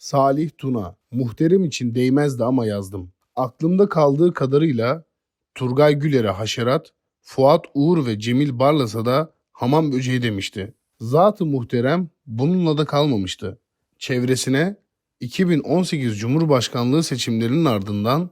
Salih Tuna. Muhterem için değmezdi ama yazdım. Aklımda kaldığı kadarıyla Turgay Güler'e haşerat, Fuat Uğur ve Cemil Barlas'a da hamam böceği demişti. Zat-ı muhterem bununla da kalmamıştı. Çevresine 2018 Cumhurbaşkanlığı seçimlerinin ardından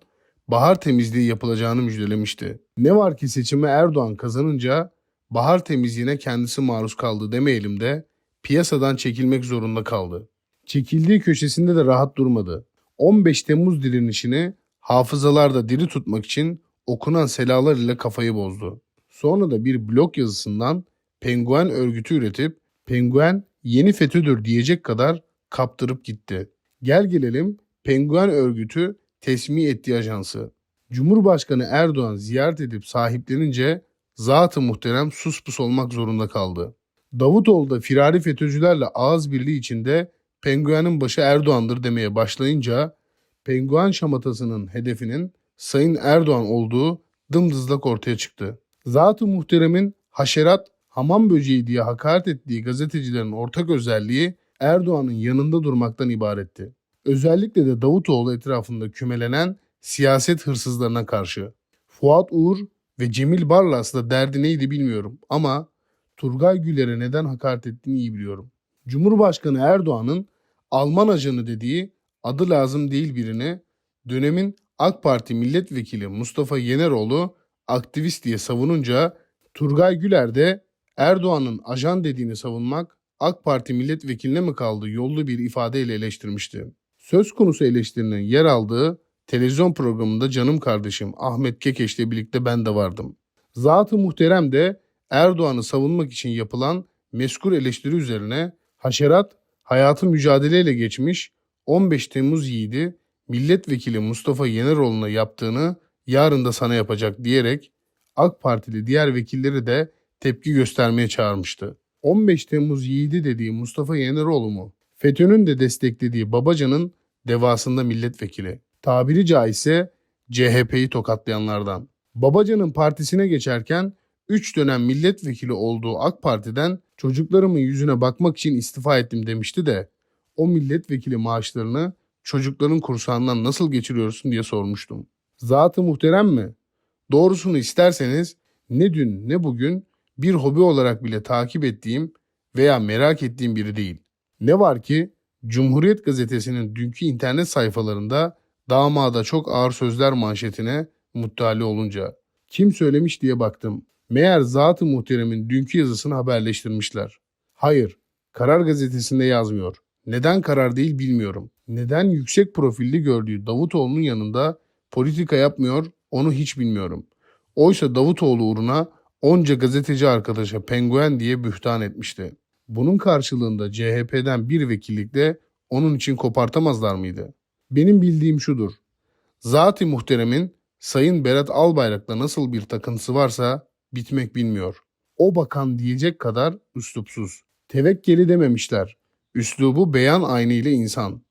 bahar temizliği yapılacağını müjdelemişti. Ne var ki seçimi Erdoğan kazanınca bahar temizliğine kendisi maruz kaldı demeyelim de piyasadan çekilmek zorunda kaldı. Çekildiği köşesinde de rahat durmadı. 15 Temmuz direnişini hafızalarda diri tutmak için okunan selalar ile kafayı bozdu. Sonra da bir blog yazısından penguen örgütü üretip penguen yeni FETÖ'dür diyecek kadar kaptırıp gitti. Gel gelelim penguen örgütü tesmi ettiği ajansı. Cumhurbaşkanı Erdoğan ziyaret edip sahiplenince zat-ı muhterem sus pus olmak zorunda kaldı. Davutoğlu da firari FETÖ'cülerle ağız birliği içinde penguenin başı Erdoğan'dır demeye başlayınca penguen şamatasının hedefinin Sayın Erdoğan olduğu dımdızlak ortaya çıktı. Zat-ı muhteremin haşerat, hamam böceği diye hakaret ettiği gazetecilerin ortak özelliği Erdoğan'ın yanında durmaktan ibaretti. Özellikle de Davutoğlu etrafında kümelenen siyaset hırsızlarına karşı. Fuat Uğur ve Cemil Barlas'la derdi neydi bilmiyorum ama Turgay Güler'e neden hakaret ettiğini iyi biliyorum. Cumhurbaşkanı Erdoğan'ın Alman ajanı dediği adı lazım değil birini dönemin AK Parti milletvekili Mustafa Yeneroğlu aktivist diye savununca Turgay Güler de Erdoğan'ın ajan dediğini savunmak AK Parti milletvekiline mi kaldı yollu bir ifadeyle eleştirmişti. Söz konusu eleştirinin yer aldığı televizyon programında canım kardeşim Ahmet Kekeş'le birlikte ben de vardım. Zat-ı muhterem de Erdoğan'ı savunmak için yapılan meskur eleştiri üzerine haşerat hayatı mücadeleyle geçmiş 15 Temmuz yiğidi milletvekili Mustafa Yeneroğlu'na yaptığını yarın da sana yapacak diyerek AK Partili diğer vekilleri de tepki göstermeye çağırmıştı. 15 Temmuz yiğidi dediği Mustafa Yeneroğlu mu? FETÖ'nün de desteklediği Babacan'ın devasında milletvekili. Tabiri caizse CHP'yi tokatlayanlardan. Babacan'ın partisine geçerken 3 dönem milletvekili olduğu AK Parti'den çocuklarımın yüzüne bakmak için istifa ettim demişti de o milletvekili maaşlarını çocukların kursağından nasıl geçiriyorsun diye sormuştum. Zatı muhterem mi? Doğrusunu isterseniz ne dün ne bugün bir hobi olarak bile takip ettiğim veya merak ettiğim biri değil. Ne var ki Cumhuriyet Gazetesi'nin dünkü internet sayfalarında damada çok ağır sözler manşetine muttali olunca kim söylemiş diye baktım. Meğer Zat-ı Muhterem'in dünkü yazısını haberleştirmişler. Hayır, Karar Gazetesi'nde yazmıyor. Neden karar değil bilmiyorum. Neden yüksek profilli gördüğü Davutoğlu'nun yanında politika yapmıyor onu hiç bilmiyorum. Oysa Davutoğlu uğruna onca gazeteci arkadaşa penguen diye bühtan etmişti. Bunun karşılığında CHP'den bir vekillikle onun için kopartamazlar mıydı? Benim bildiğim şudur. Zat-ı Muhterem'in Sayın Berat Albayrak'la nasıl bir takıntısı varsa bitmek bilmiyor. O bakan diyecek kadar üslupsuz. Tevekkeli dememişler. Üslubu beyan aynı ile insan.